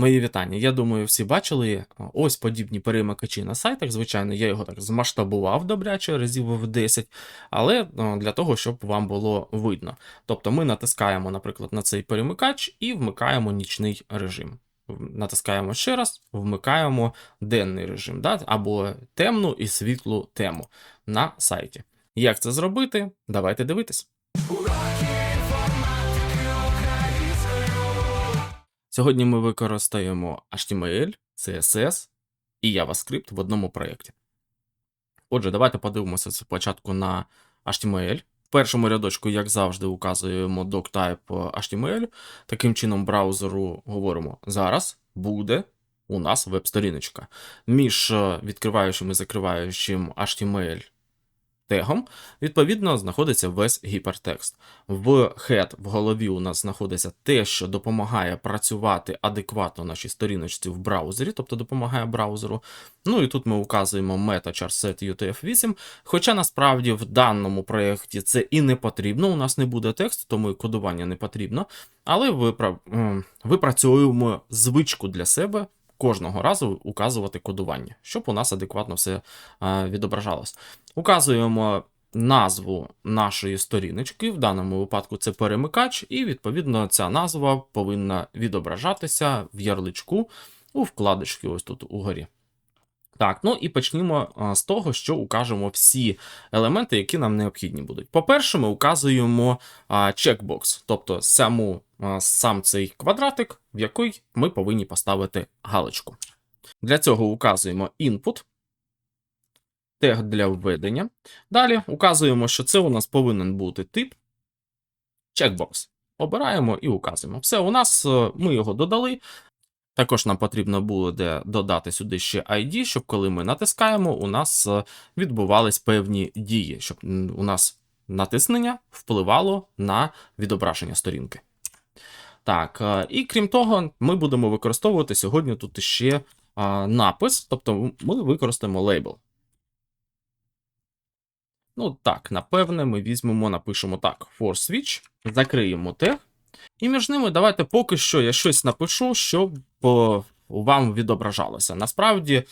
Мої вітання. Я думаю, всі бачили а, ось подібні перемикачі на сайтах. Звичайно, я його так змасштабував добряче разів в 10, але для того, щоб вам було видно. Тобто ми натискаємо, наприклад, на цей перемикач і вмикаємо нічний режим. Натискаємо ще раз, вмикаємо денний режим, да? або темну і світлу тему на сайті. Як це зробити? Давайте дивитись. Сьогодні ми використаємо HTML, CSS і JavaScript в одному проєкті. Отже, давайте подивимося спочатку на HTML. В першому рядочку, як завжди, указуємо doctype HTML. Таким чином, браузеру говоримо: зараз буде у нас веб-сторіночка. Між е, відкриваючим і закриваючим HTML тегом, відповідно, знаходиться весь гіпертекст. В head в голові у нас знаходиться те, що допомагає працювати адекватно нашій сторіночці в браузері, тобто допомагає браузеру. Ну і тут ми указуємо meta-charset UTF-8, хоча насправді в даному проєкті це і не потрібно, у нас не буде тексту, тому і кодування не потрібно. Але випрацьовуємо звичку для себе кожного разу указувати кодування, щоб у нас адекватно все е, відображалось. Указуємо назву нашої сторіночки, в даному випадку це перемикач, і відповідно ця назва повинна відображатися в ярличку у вкладочці, ось тут угорі. Так, ну і почнімо з того, що укажемо всі елементи, які нам необхідні будуть. По-перше, ми указуємо чекбокс, тобто саму, сам цей квадратик, в який ми повинні поставити галочку. Для цього указуємо input, тег для введення. Далі указуємо, що це у нас повинен бути тип чекбокс. Обираємо і указуємо. Все, у нас е, ми його додали. Також нам потрібно буде додати сюди ще ID, щоб коли ми натискаємо, у нас е, відбувались певні дії, щоб у нас натиснення впливало на відображення сторінки. Так, е, і крім того, ми будемо використовувати сьогодні тут ще напис, тобто ми використаємо лейбл. Ну так, напевне, ми візьмемо, напишемо так: for switch, закриємо тег. І між ними давайте поки що я щось напишу, щоб о, вам відображалося. Насправді,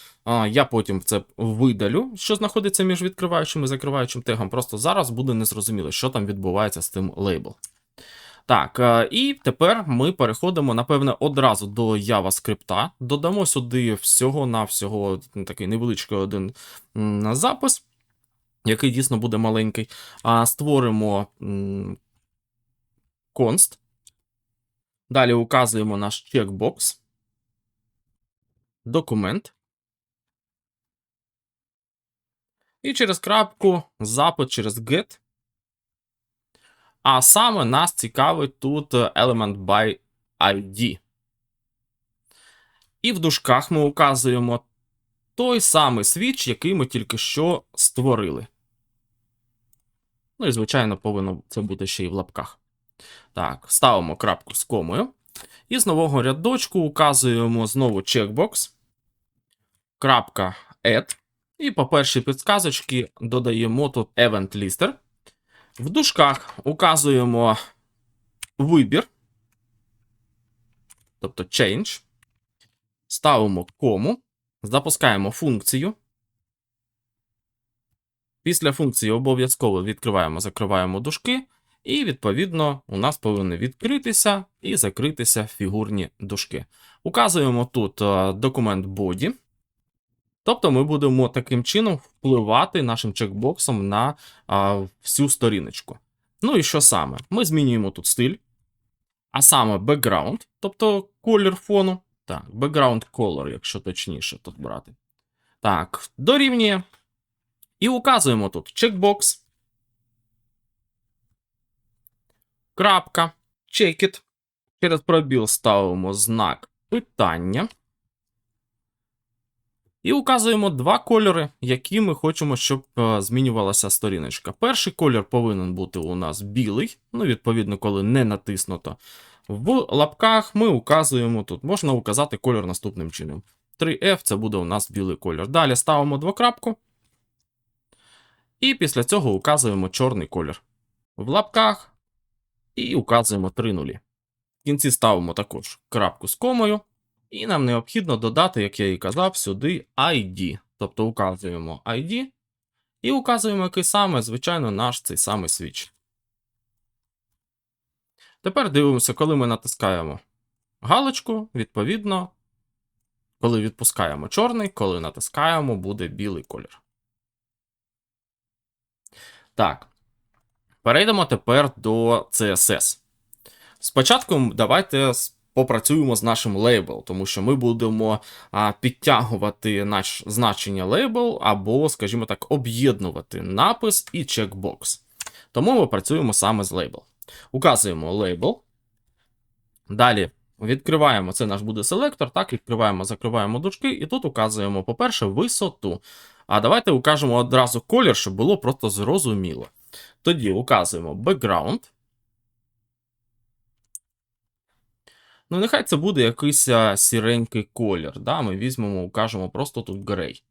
я потім це видалю, що знаходиться між відкриваючим і закриваючим тегом. Просто зараз буде незрозуміло, що там відбувається з тим лейбл. Так, е, і тепер ми переходимо, напевне, одразу до JavaScript. Додамо сюди всього-навсього такий невеличкий один запис, який дійсно буде маленький. Створимо const. Далі указуємо наш чекбокс. Документ. І через крапку запит через get. А саме нас цікавить тут е, element by ID. І в дужках ми указуємо той самий свіч, який ми тільки що створили. Ну і, звичайно, повинно це бути ще й в лапках. Так, ставимо крапку з комою. І з нового рядочку указуємо знову checkbox. Add. І по першій підсказочці додаємо тут event lister. В дужках указуємо вибір, тобто change. Ставимо кому, запускаємо функцію. Після функції обов'язково відкриваємо, закриваємо дужки, і, відповідно, у нас повинні відкритися і закритися фігурні дужки. Указуємо тут е, документ body. Тобто ми будемо таким чином впливати нашим чекбоксом на а, всю сторіночку. Ну і що саме? Ми змінюємо тут стиль, а саме background, тобто колір фону. Так, background color, якщо точніше тут брати. Так, дорівнює. І указуємо тут чекбокс. Крапка. Check it. Через пробіл ставимо знак питання. І указуємо два кольори, які ми хочемо, щоб е, змінювалася сторіночка. Перший колір повинен бути у нас білий, ну, відповідно, коли не натиснуто. В лапках ми указуємо тут, можна указати кольор наступним чином. 3F це буде у нас білий кольор. Далі ставимо двокрапку. І після цього указуємо чорний колір. В лапках і указуємо 3 нулі. В кінці ставимо також крапку з комою. І нам необхідно додати, як я і казав, сюди ID. Тобто указуємо ID і указуємо, який саме, звичайно, наш цей самий свіч. Тепер дивимося, коли ми натискаємо галочку, відповідно, коли відпускаємо чорний, коли натискаємо, буде білий колір. Так. Перейдемо тепер до CSS. Спочатку давайте попрацюємо з нашим лейбл, тому що ми будемо а, підтягувати наш значення лейбл або, скажімо так, об'єднувати напис і чекбокс. Тому ми працюємо саме з лейбл. Указуємо лейбл. Далі відкриваємо, це наш буде селектор, так, відкриваємо, закриваємо дужки, і тут указуємо, по-перше, висоту. А давайте укажемо одразу колір, щоб було просто зрозуміло. Тоді указуємо background. Ну, нехай це буде якийсь сіренький колір. Да? Ми візьмемо, укажемо просто тут грей.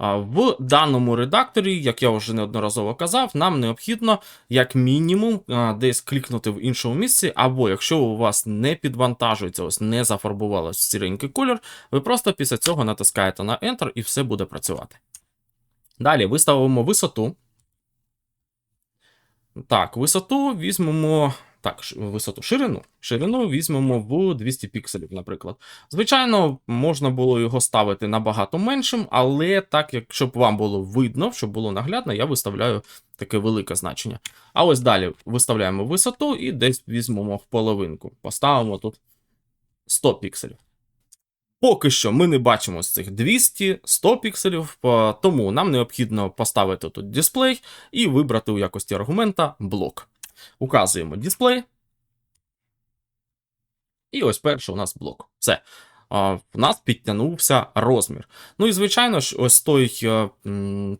В даному редакторі, як я вже неодноразово казав, нам необхідно як мінімум десь клікнути в іншому місці, або якщо у вас не підвантажується, ось не зафарбувалося сіренький колір, ви просто після цього натискаєте на Enter і все буде працювати. Далі виставимо висоту. Так, висоту візьмемо. Так, висоту ширину. Ширину візьмемо в 200 пікселів, наприклад. Звичайно, можна було його ставити набагато меншим, але так, як щоб вам було видно, щоб було наглядно, я виставляю таке велике значення. А ось далі виставляємо висоту і десь візьмемо в половинку. Поставимо тут 100 пікселів. Поки що ми не бачимо з цих 200-100 пікселів, тому нам необхідно поставити тут дисплей і вибрати у якості аргумента блок. Указуємо дисплей. І ось перший у нас блок. Все. В нас підтягнувся розмір. Ну і звичайно ж, ось той е,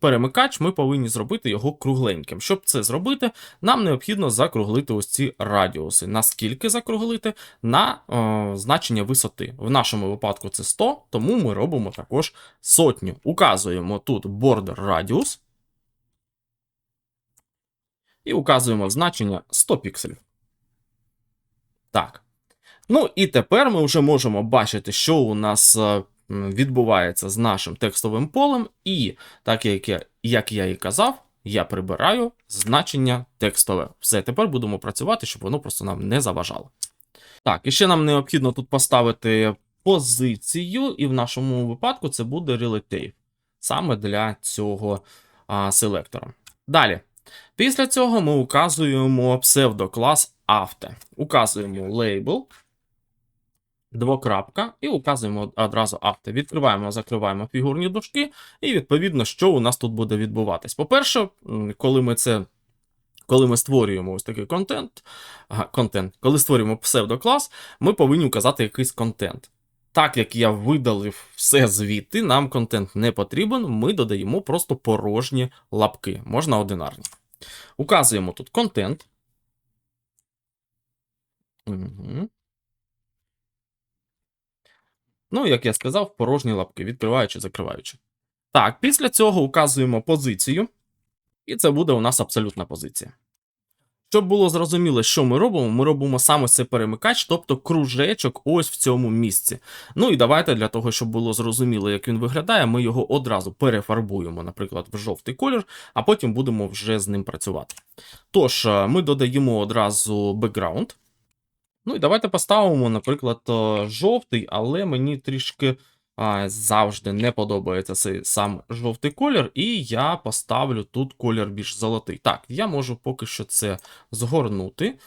перемикач ми повинні зробити його кругленьким. Щоб це зробити, нам необхідно закруглити ось ці радіуси. Наскільки закруглити? На е, значення висоти. В нашому випадку це 100, тому ми робимо також сотню. Указуємо тут border radius. І указуємо значення 100 пікселів. Так. Ну і тепер ми вже можемо бачити, що у нас е, відбувається з нашим текстовим полем. І так як я, як я і казав, я прибираю значення текстове. Все, тепер будемо працювати, щоб воно просто нам не заважало. Так, і ще нам необхідно тут поставити позицію, і в нашому випадку це буде relative. Саме для цього а, селектора. Далі. Після цього ми указуємо псевдоклас авто. Указуємо лейбл, двокрапка, і указуємо одразу авто. Відкриваємо, закриваємо фігурні дужки, і відповідно, що у нас тут буде відбуватись. По-перше, коли ми це. Коли ми створюємо ось такий контент, ага, контент, коли створюємо псевдоклас, ми повинні указати якийсь контент. Так як я видалив все звідти, нам контент не потрібен, ми додаємо просто порожні лапки, можна одинарні. Указуємо тут контент. Угу. Ну, як я сказав, порожні лапки, відкриваючи, закриваючи. Так, після цього указуємо позицію, і це буде у нас абсолютна позиція. Щоб було зрозуміло, що ми робимо, ми робимо саме цей перемикач, тобто кружечок ось в цьому місці. Ну і давайте для того, щоб було зрозуміло, як він виглядає, ми його одразу перефарбуємо, наприклад, в жовтий колір, а потім будемо вже з ним працювати. Тож, е, ми додаємо одразу бекграунд. Ну і давайте поставимо, наприклад, е, жовтий, але мені трішки завжди не подобається цей сам жовтий колір, і я поставлю тут колір більш золотий. Так, я можу поки що це згорнути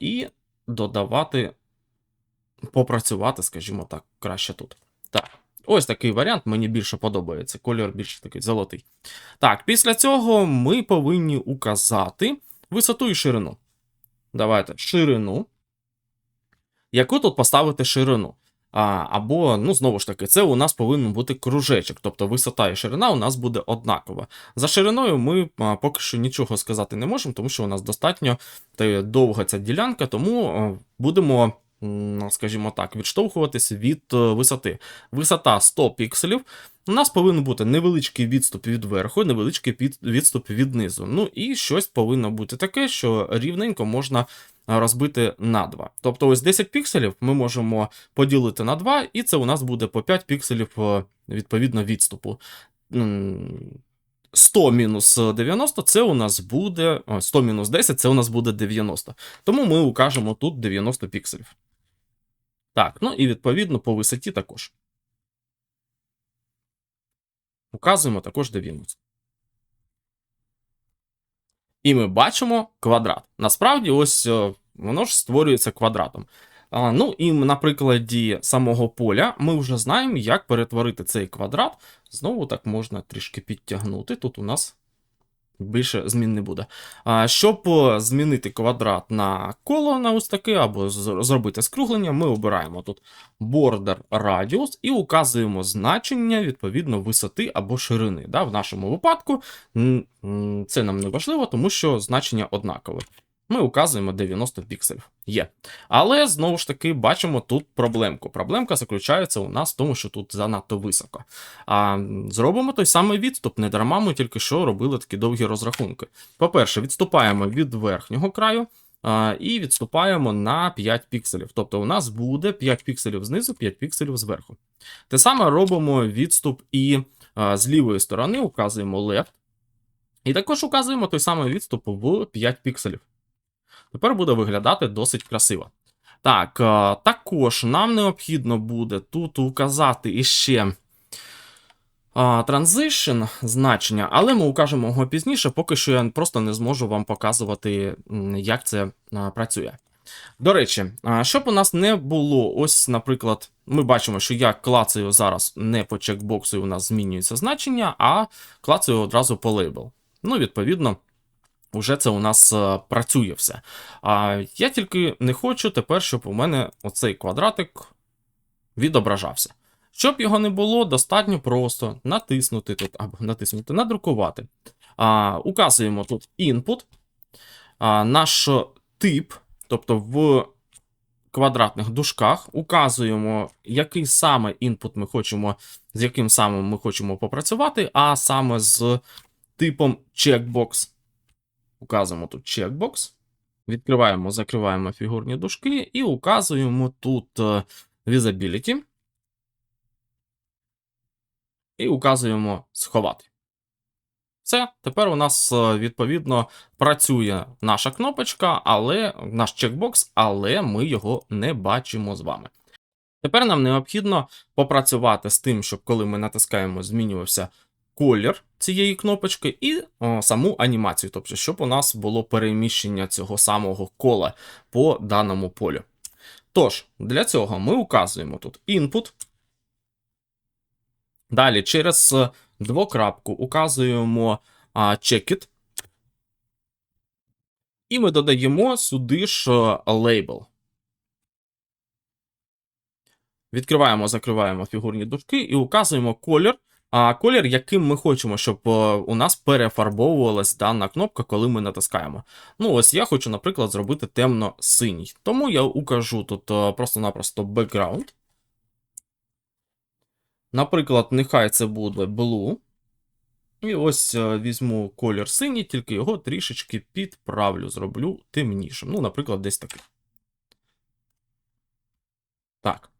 і додавати, попрацювати, скажімо так, краще тут. Так, ось такий варіант мені більше подобається. Колір більш такий золотий. Так, після цього ми повинні указати висоту і ширину. Давайте ширину. Яку тут поставити ширину? Або, ну, знову ж таки, це у нас повинен бути кружечок, тобто висота і ширина у нас буде однакова. За шириною ми поки що нічого сказати не можемо, тому що у нас достатньо та, довга ця ділянка, тому будемо скажімо так, відштовхуватися від е, висоти. Висота 100 пікселів. У нас повинен бути невеличкий відступ від верху, невеличкий відступ від низу. Ну і щось повинно бути таке, що рівненько можна розбити на 2. Тобто ось 10 пікселів ми можемо поділити на 2, і це у нас буде по 5 пікселів е, відповідно відступу. 100 мінус 90 це у нас буде. 100 мінус 10 це у нас буде 90. Тому ми укажемо тут 90 пікселів. Так, ну і відповідно по висоті також. Указуємо також 90. І ми бачимо квадрат. Насправді, ось е, воно ж створюється квадратом. Ну і на прикладі самого поля ми вже знаємо, як перетворити цей квадрат. Знову так можна трішки підтягнути. Тут у нас більше змін не буде. А, щоб е, змінити квадрат на коло на ось таке, або зробити скруглення, ми обираємо тут border radius і указуємо значення відповідно висоти або ширини. Да? В нашому випадку це нам не важливо, тому що значення однакове. Ми указуємо 90 пікселів. Є. Але знову ж таки бачимо тут проблемку. Проблемка заключається у нас в тому, що тут занадто високо. А зробимо той самий відступ. Не дарма ми тільки що робили такі довгі розрахунки. По-перше, відступаємо від верхнього краю. І відступаємо на 5 пікселів. Тобто у нас буде 5 пікселів знизу, 5 пікселів зверху. Те саме робимо відступ і з лівої сторони указуємо left. І також указуємо той самий відступ в 5 пікселів. Тепер буде виглядати досить красиво. Так, також нам необхідно буде тут указати іще а, Transition значення, але ми укажемо його пізніше, поки що я просто не зможу вам показувати, як це працює. До речі, щоб у нас не було, ось, наприклад, ми бачимо, що я клацаю зараз не по чекбоксу, і у нас змінюється значення, а клацаю одразу по лейбл. Ну, відповідно, вже це у нас е, працює все. А я тільки не хочу тепер, щоб у мене оцей квадратик відображався. Щоб його не було, достатньо просто натиснути тут, або натиснути, надрукувати. А, указуємо тут input, а, наш тип, тобто в квадратних дужках, указуємо, який саме input ми хочемо, з яким саме ми хочемо попрацювати, а саме з типом checkbox. Указуємо тут checkbox. Відкриваємо, закриваємо фігурні дужки і указуємо тут е, visibility. І указуємо сховати. Все, тепер у нас е, відповідно працює наша кнопочка, але наш чекбокс, але ми його не бачимо з вами. Тепер нам необхідно попрацювати з тим, щоб коли ми натискаємо, змінювався колір цієї кнопочки і о, саму анімацію, тобто, щоб у нас було переміщення цього самого кола по даному полю. Тож, для цього ми указуємо тут input. Далі через е, двокрапку указуємо checkit. І ми додаємо сюди ж е, лейбл. Відкриваємо, закриваємо фігурні дужки і указуємо колір. А колір, яким ми хочемо, щоб е, у нас перефарбовувалась дана кнопка, коли ми натискаємо. Ну, ось я хочу, наприклад, зробити темно-синій. Тому я укажу тут е, просто-напросто background. Наприклад, нехай це буде blue. І ось е, візьму колір синій, тільки його трішечки підправлю, зроблю темнішим. Ну, наприклад, десь такий. Так.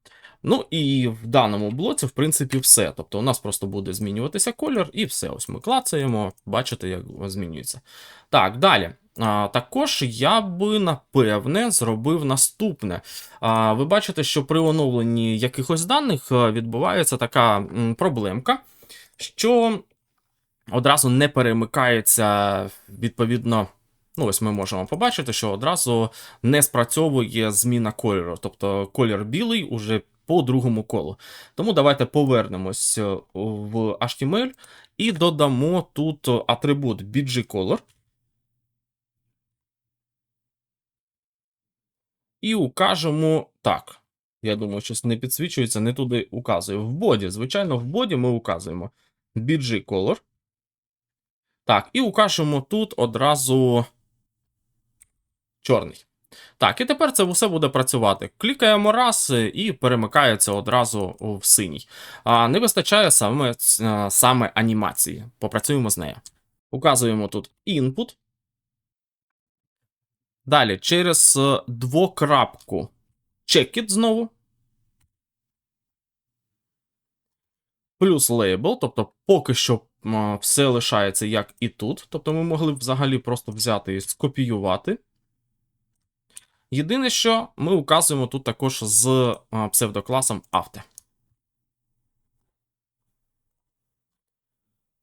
Ну і в даному блоці, в принципі, все. Тобто у нас просто буде змінюватися колір, і все. Ось ми клацаємо, бачите, як змінюється. Так, далі. А, також я би напевне зробив наступне. А, ви бачите, що при оновленні якихось даних е, відбувається така проблемка, що одразу не перемикається відповідно. Ну, ось ми можемо побачити, що одразу не спрацьовує зміна кольору. Тобто колір білий уже по другому колу. Тому давайте повернемось е, в HTML і додамо тут атрибут BGColor. І укажемо так. Я думаю, щось не підсвічується, не туди указую. В боді, звичайно, в боді ми указуємо BGColor. Так, і укажемо тут одразу чорний. Так, і тепер це все буде працювати. Клікаємо раз е, і перемикається одразу в синій. А не вистачає саме, е, саме анімації. Попрацюємо з нею. Указуємо тут input. Далі через е, двокрапку checkit знову. Плюс лейбл, тобто поки що все лишається як і тут. Тобто ми могли взагалі просто взяти і скопіювати. Єдине, що ми указуємо тут також з псевдокласом After.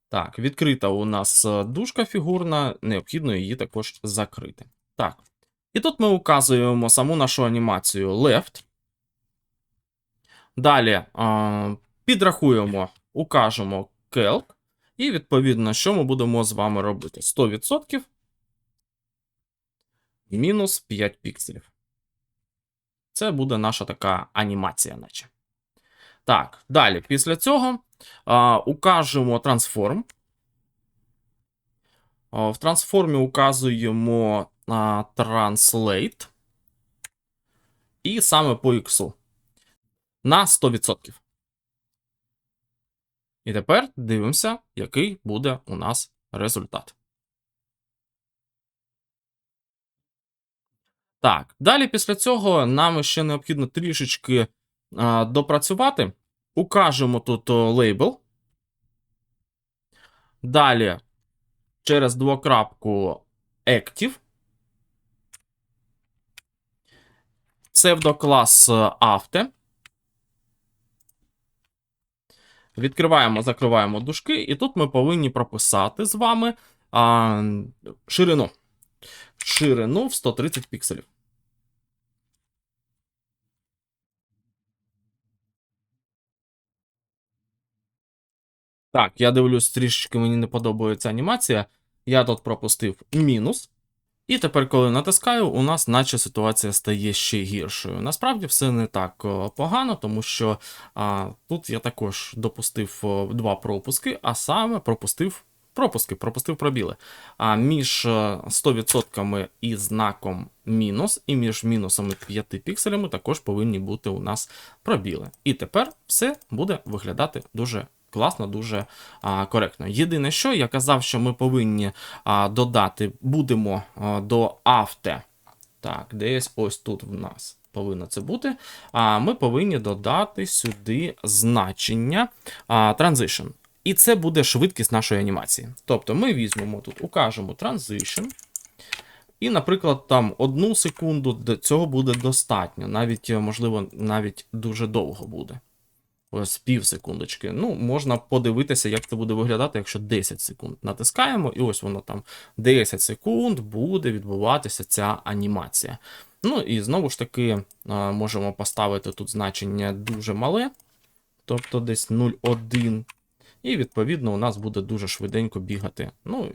Так, відкрита у нас е, дужка фігурна, необхідно її також закрити. Так. І тут ми указуємо саму нашу анімацію left. Далі підрахуємо, укажемо calc. І відповідно, що ми будемо з вами робити? 100% мінус 5 пікселів. Це буде наша така анімація, наче. Так, далі, після цього а, укажемо трансформ. В трансформі указуємо а, translate. І саме по X на 100%. І тепер дивимося, який буде у нас результат. Так, далі після цього нам ще необхідно трішечки а, допрацювати. Укажемо тут лейбл. Далі через двокрапку Active. Псевдоклас After. Відкриваємо, закриваємо дужки, і тут ми повинні прописати з вами а, ширину. Ширину в 130 пікселів. Так, я дивлюсь, трішечки мені не подобається анімація. Я тут пропустив мінус. І тепер, коли натискаю, у нас наче ситуація стає ще гіршою. Насправді все не так погано, тому що а, тут я також допустив два пропуски, а саме пропустив пропуски, пропустив пробіли. А між е, 100% і знаком мінус, і між мінусами 5 пікселями також повинні бути у нас пробіли. І тепер все буде виглядати дуже класно, дуже а, коректно. Єдине, що я казав, що ми повинні а, додати, будемо а, до авте. Так, десь ось тут в нас повинно це бути. А ми повинні додати сюди значення а, transition. І це буде швидкість нашої анімації. Тобто ми візьмемо тут, укажемо transition. І, наприклад, там одну секунду до цього буде достатньо. Навіть, е, можливо, навіть дуже довго буде. Ось пів секундочки. Ну, можна подивитися, як це буде виглядати, якщо 10 секунд натискаємо, і ось воно там 10 секунд буде відбуватися ця анімація. Ну і знову ж таки можемо поставити тут значення дуже мале, тобто десь 0,1. І відповідно у нас буде дуже швиденько бігати. Ну,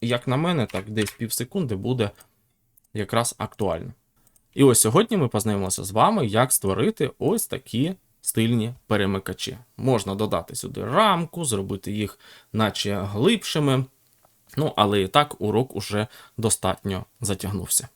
як на мене, так десь пів секунди буде якраз актуально. І ось сьогодні ми познайомилися з вами, як створити ось такі стильні перемикачі. Можна додати сюди рамку, зробити їх наче глибшими. Ну, але і так урок уже достатньо затягнувся.